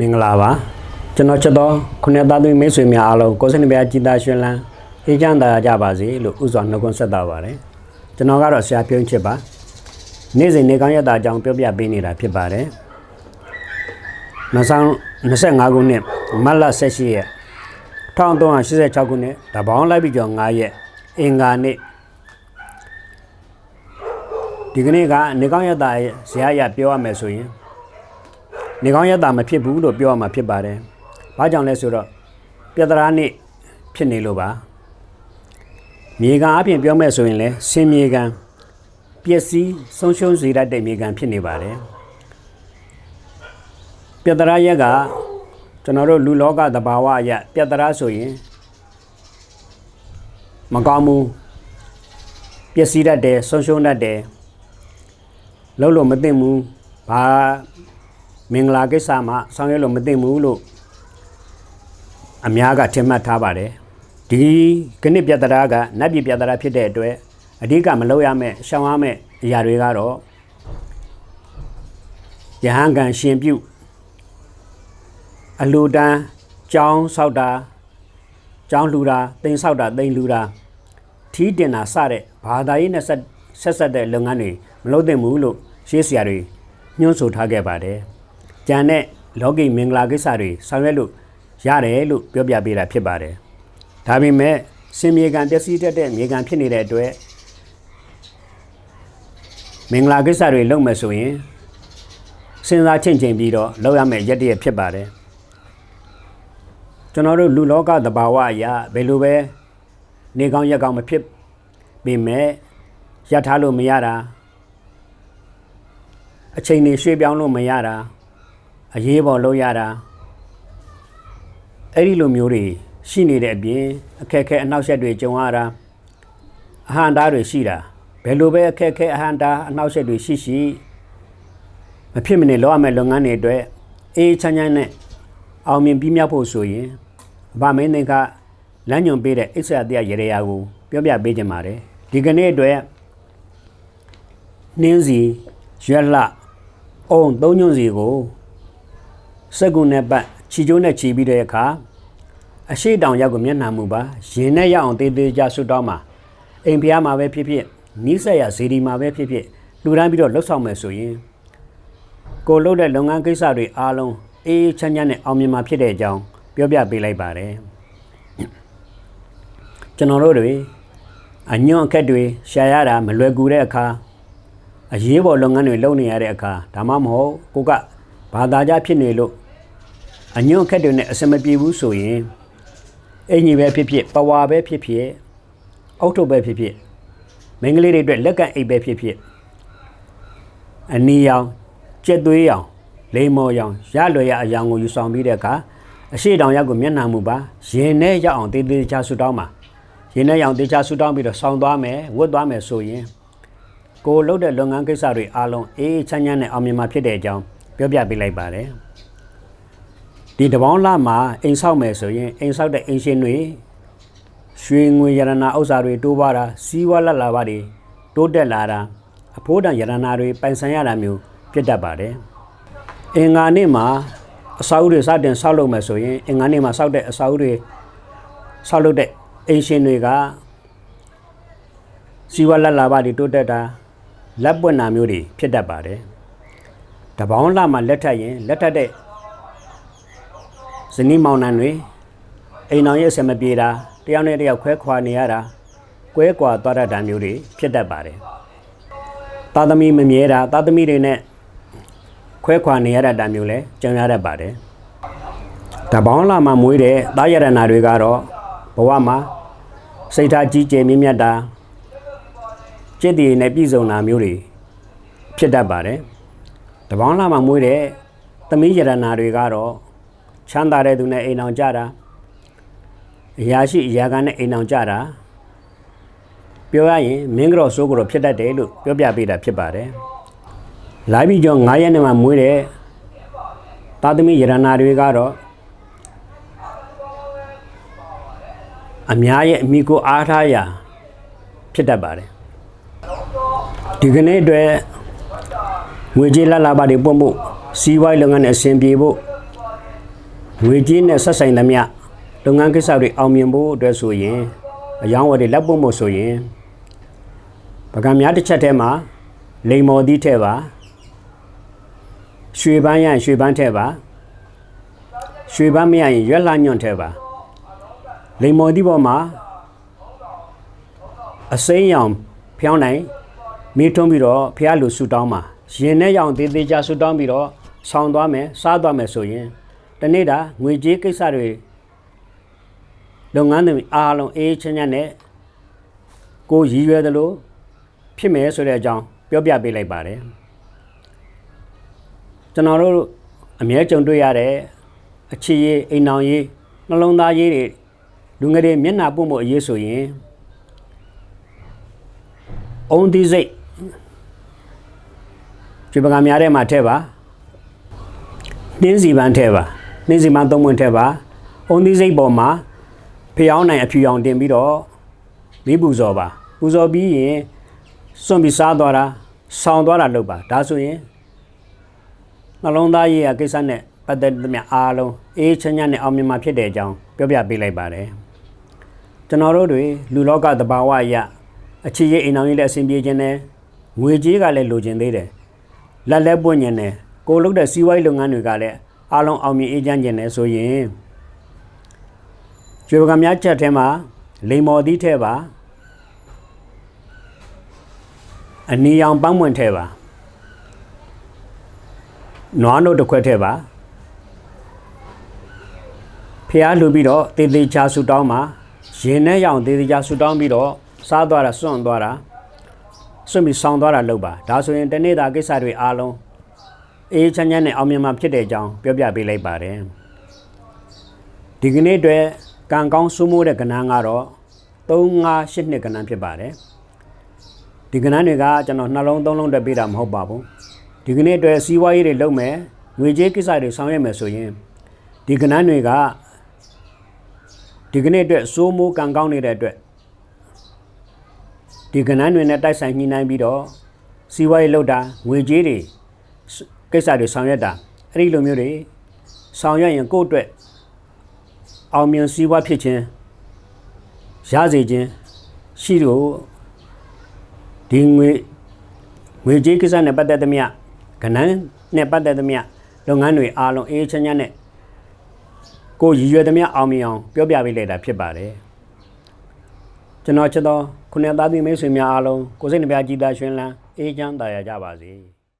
မင်္ဂလာပါကျွန်တော်ချက်တော်ခုနှစ်သားသမီးမိတ်ဆွေများအားလုံးကိုယ်စနစ်ပြကြည်သာရှင်လန်းအေးချမ်းသာကြပါစေလို့ဥစွာနှုတ်ခွန်းဆက်တာပါတယ်ကျွန်တော်ကတော့ဆရာပြုံးချစ်ပါနေ့စဉ်နေကောင်းရတာအကြောင်းပြောပြပေးနေတာဖြစ်ပါတယ်2025ခုနှစ်မတ်လ18ရက်1386ခုနှစ်တပေါင်းလိုက်ပြီးကျော်9ရက်အင်္ဂါနေ့ဒီကနေ့ကနေကောင်းရတာရဲ့ဇာတ်ရပြောရမယ်ဆိုရင် နေကောင်းရတာမဖြစ်ဘူးလို့ပြောရမှာဖြစ်ပါတယ်။ဘာကြောင့်လဲဆိုတော့ပြဿနာနေ့ဖြစ်နေလို့ပါ။မြေကန်အပြင်ပြောမဲ့ဆိုရင်လည်းဆင်းမြေကန်ပျက်စီးဆုံးရှုံးစေတတ်တဲ့မြေကန်ဖြစ်နေပါတယ်။ပြဿနာရက်ကကျွန်တော်တို့လူလောကသဘာဝအရပြဿနာဆိုရင်မကောင်းဘူးပျက်စီးတတ်တယ်ဆုံးရှုံးတတ်တယ်လုံးလို့မသိဘူးဘာ မင်္ဂလာကိစ္စမှာဆောင်ရွက်လို့မသိဘူးလို့အများကထင်မှတ်ထားပါတယ်ဒီကနစ်ပြတရာကနတ်ပြည်ပြတရာဖြစ်တဲ့အတွက်အဓိကမလုပ်ရမယ့်ရှောင်ရမယ့်အရာတွေကတော့ယဟန်ကန်ရှင်ပြုအလူတန်းကြောင်းဆောက်တာကြောင်းလှူတာတိမ်ဆောက်တာတိမ်လှူတာထီးတင်တာစတဲ့ဘာသာရေးနဲ့ဆက်ဆက်ဆက်တဲ့လုပ်ငန်းတွေမလုပ်သင့်ဘူးလို့ရှေးဆရာတွေညွှန်းဆိုထားခဲ့ပါတယ်။ ကြံတဲ့လောကီမင်္ဂလာကိစ္စတွေဆောင်ရွက်လို့ရတယ်လို့ပြောပြပေးတာဖြစ်ပါတယ်။ဒါပေမဲ့စင်မြေကန်ပျက်စီးတတ်တဲ့မြေကန်ဖြစ်နေတဲ့အတွက်မင်္ဂလာကိစ္စတွေလုပ်မယ်ဆိုရင်စဉ်းစားချင့်ချိန်ပြီးတော့လုပ်ရမယ့်ရက်တရက်ဖြစ်ပါတယ်။ကျွန်တော်တို့လူလောကသဘာဝအရာဘယ်လိုပဲနေကောင်းရက်ကောင်းမဖြစ်ပေမဲ့ရထားလို့မရတာအချိန်နေရွှေ့ပြောင်းလို့မရတာ အရေးပေါ်လုပ်ရတာအဲ့ဒီလိုမျိုးတွေရှိနေတဲ့အပြင်အခက်အခဲအနှောက်အယှက်တွေကြုံရတာအဟံတားတွေရှိတာဘယ်လိုပဲအခက်အခဲအဟံတားအနှောက်အယှက်တွေရှိရှိမဖြစ်မနေလုပ်ရမယ့်လုပ်ငန်းတွေအတွက်အေးချမ်းချမ်းနဲ့အောင်မြင်ပြီးမြောက်ဖို့ဆိုရင်ဗမင်းသင်္ကလမ်းညွန်ပေးတဲ့အိဆရာတရားရေရာကိုပြောပြပေးခြင်းပါတယ်ဒီကနေ့အတွက်နှင်းစီရွက်လှအုံသုံးညွန့်စီကို စက်ကုနဲ့ပတ်ခြီကျိုးနဲ့ခြီပြီးတဲ့အခါအရှိတောင်ရောက်ကိုမျက်နှာမူပါရင်နဲ့ရအောင်တေးသေးကြဆွတ်တော့မှာအိမ်ဖျားမှာပဲဖြစ်ဖြစ်နီးစက်ရဇေဒီမှာပဲဖြစ်ဖြစ်လူတိုင်းပြီးတော့လှုပ်ဆောင်မယ်ဆိုရင်ကိုလှုပ်တဲ့လုပ်ငန်းကိစ္စတွေအားလုံးအေးချမ်းချမ်းနဲ့အောင်မြင်မှာဖြစ်တဲ့အကြောင်းပြောပြပေးလိုက်ပါတယ်ကျွန်တော်တို့တွေအညွန့်အခက်တွေရှာရတာမလွယ်ကူတဲ့အခါအရေးပေါ်လုပ်ငန်းတွေလုပ်နေရတဲ့အခါဒါမှမဟုတ်ကိုက ဘာသာကြဖြစ်နေလို့အညွန့်အခက်တွေနဲ့အစမပြေဘူးဆိုရင်အင်ကြီးပဲဖြစ်ဖြစ်ပဝါပဲဖြစ်ဖြစ်အောက်ထုတ်ပဲဖြစ်ဖြစ်မင်္ဂလေးတွေအတွက်လက်ကန်အိတ်ပဲဖြစ်ဖြစ်အနီရောင်ကြက်သွေးရောင်လိမ္မော်ရောင်ရလွယ်ရအယောင်ကိုယူဆောင်ပြီးတဲ့အခါအရှိတောင်ရောက်ကိုမျက်နှာမူပါရင်နဲ့ရောက်အောင်တေးသေးချာဆူတောင်းပါရင်နဲ့ရောက်တေးချာဆူတောင်းပြီးတော့ဆောင်းသွားမယ်ဝတ်သွားမယ်ဆိုရင်ကိုလှုပ်တဲ့လုပ်ငန်းကိစ္စတွေအားလုံးအေးချမ်းချမ်းနဲ့အောင်မြင်မှာဖြစ်တဲ့အကြောင်း ပြောပြပေးလိုက်ပါတယ်ဒီတပေါင်းလာမှာအိမ်ဆောက်မယ်ဆိုရင်အိမ်ဆောက်တဲ့အင်ရှင်တွေရွှေငွေရတနာဥစ္စာတွေတိုးပွားတာစီးပွားလက်လာပါတွေတိုးတက်လာတာအဖိုးတန်ရတနာတွေပိုင်ဆိုင်ရတာမျိုးဖြစ်တတ်ပါတယ်အင်္ဂါနေ့မှာအစာအုပ်တွေစတင်ဆောက်လုပ်မယ်ဆိုရင်အင်္ဂါနေ့မှာဆောက်တဲ့အစာအုပ်တွေဆောက်လုပ်တဲ့အင်ရှင်တွေကစီးပွားလက်လာပါတွေတိုးတက်တာလက်ပွင့်နာမျိုးတွေဖြစ်တတ်ပါတယ်။ တပေါင်းလာမှလက်ထပ်ရင်လက်ထပ်တဲ့ဇနီးမောင်နှံတွေအိမ်အောင်ရဲ့ဆံမပြေတာတယောက်နဲ့တယောက်ခွဲခွာနေရတာကွဲကွာသွားတတ်တာမျိုးတွေဖြစ်တတ်ပါတယ်။သားသမီးမမြဲတာသားသမီးတွေနဲ့ခွဲခွာနေရတတ်တာမျိုးလည်းကြုံရတတ်ပါတယ်။တပေါင်းလာမှမွေးတဲ့သားရတနာတွေကတော့ဘဝမှာစိတ်ထားကြီးကျယ်မြင့်မြတ်တာจิตတည်နဲ့ပြည်စုံတာမျိုးတွေဖြစ်တတ်ပါတယ်။ တပေါင်းလာမှမွေးတဲ့သမီးရတနာတွေကတော့ချမ်းသာတဲ့သူနဲ့အိမ်အောင်ကြတာအရာရှိအရာခံနဲ့အိမ်အောင်ကြတာပြောရရင်မင်းကြော်စိုးကြော်ဖြစ်တတ်တယ်လို့ပြောပြပေးတာဖြစ်ပါတယ်။လာပြီးကြောင့်9ရက်နဲ့မှမွေးတဲ့သာသမီရတနာတွေကတော့အများရဲ့အမိကိုအားထားရာဖြစ်တတ်ပါတယ်ဒီကနေ့အတွက် ငွေကြေးလက်လာပါတွေပွင့်ဖို့စီးပွားရေးလုပ်ငန်းနဲ့အဆင်ပြေဖို့ငွေကြေးနဲ့ဆက်ဆိုင်သမျှလုပ်ငန်းကိစ္စတွေအောင်မြင်ဖို့အတွက်ဆိုရင်အယောင်းဝယ်တွေလက်ပို့ဖို့ဆိုရင်ပကံများတစ်ချက်ထဲမှာလိမ်မော်သီးထဲပါရွှေပန်းရရင်ရွှေပန်းထဲပါရွှေပန်းမရရင်ရွက်လှညွန့်ထဲပါလိမ်မော်သီးပေါ်မှာအစိမ်းရောင်ဖျောင်းနိုင်မိထုံးပြီးတော့ဖះလူဆူတောင်းမှာ ရင်နဲ့ရောင်သေးသေးချာဆူတောင်းပြီးတော့ဆောင်းသွားမယ်စားသွားမယ်ဆိုရင်တနေ့တာငွေကြေးကိစ္စတွေလုပ်ငန်းတွေအားလုံးအေးချမ်းချမ်းနဲ့ကိုရည်ရွယ်သလိုဖြစ်မယ်ဆိုတဲ့အကြောင်းပြောပြပေးလိုက်ပါတယ်ကျွန်တော်တို့အမြဲကြုံတွေ့ရတဲ့အခြေရေးအိမ်အောင်ရေးနှလုံးသားရေးတွေလူငယ်တွေမျက်နှာပွင့်ဖို့အရေးဆိုရင်အုံးသီးစိတ် ကျွေပကံများထဲမှာထည့်ပါနှင်းစီပန်းထည့်ပါနှင်းစီပန်းသုံးပွင့်ထည့်ပါအုံးသီးစိတ်ပေါ်မှာဖျောင်းနိုင်အဖြူအောင်တင်ပြီးတော့မိပူဇော်ပါပူဇော်ပြီးရင်စွန့်ပြီးစားသွားတာဆောင်းသွားတာလုပ်ပါဒါဆိုရင်နှလုံးသားရေးရာကိစ္စနဲ့ပတ်သက်သမျှအားလုံးအေးချမ်းချမ်းနဲ့အောင်မြင်မှာဖြစ်တဲ့အကြောင်းပြောပြပေးလိုက်ပါတယ်ကျွန်တော်တို့တွေလူလောကသဘာဝအရအခြေရေးအိမ်အောင်ရေးလည်းအဆင်ပြေခြင်းနဲ့ငွေကြေးကလည်းလိုချင်သေးတယ် လက်လက်ပွင့်ညင်တယ်ကိုလုပ်တဲ့စီးပွားရေးလုပ်ငန်းတွေကလည်းအားလုံးအောင်မြင်အေးချမ်းခြင်းနဲ့ဆိုရင်ကျွေးပကံများချက်ထဲမှာလိမ်မော်သီးထဲပါအနီရောင်ပန်းပွင့်ထဲပါနွားနို့တစ်ခွက်ထဲပါဖះလှူပြီးတော့တေသေးချာဆူတောင်းမှာရင်နဲ့ရောင်တေသေးချာဆူတောင်းပြီးတော့စားသွားတာစွန့်သွားတာ စွန့်ပြီးဆောင်းသွားတာလုပ်ပါဒါဆိုရင်တနေ့တာကိစ္စတွေအားလုံးအေးချမ်းချမ်းနဲ့အောင်မြင်မှာဖြစ်တဲ့အကြောင်းပြောပြပေးလိုက်ပါတယ်ဒီကနေ့အတွက်ကံကောင်းစိုးမိုးတဲ့ကဏ္ဍကတော့3 5 8နှစ်ကဏ္ဍဖြစ်ပါတယ်ဒီကဏ္ဍတွေကကျွန်တော်နှလုံးသုံးလုံးတက်ပေးတာမဟုတ်ပါဘူးဒီကနေ့အတွက်စီးပွားရေးတွေလုပ်မယ်ငွေကြေးကိစ္စတွေဆောင်ရွက်မယ်ဆိုရင်ဒီကဏ္ဍတွေကဒီကနေ့အတွက်စိုးမိုးကံကောင်းနေတဲ့အတွက် ဒီကဏ္ဍတွေနဲ့တိုက်ဆိုင်ညှိနှိုင်းပြီးတော့စီးပွားရေးလုပ်တာငွေကြေးတွေကိစ္စတွေဆောင်ရွက်တာအဲ့ဒီလိုမျိုးတွေဆောင်ရွက်ရင်ကိုယ့်အတွက်အောင်မြင်စည်းဝါးဖြစ်ခြင်းရစေခြင်းရှိလို့ဒီငွေငွေကြေးကိစ္စနဲ့ပတ်သက်သမျှကဏ္ဍနဲ့ပတ်သက်သမျှလုပ်ငန်းတွေအားလုံးအေးချမ်းချမ်းနဲ့ကိုရည်ရွယ်သမျှအောင်မြင်အောင်ပြောပြပေးလိုက်တာဖြစ်ပါတယ်ကျွန်တော်ချစ်သော ခုနှစ်သားသမီးမိတ်ဆွေများအားလုံးကိုစိတ်နှပြကြည်သာရှင်လန်းအေးချမ်းသာရကြပါစေ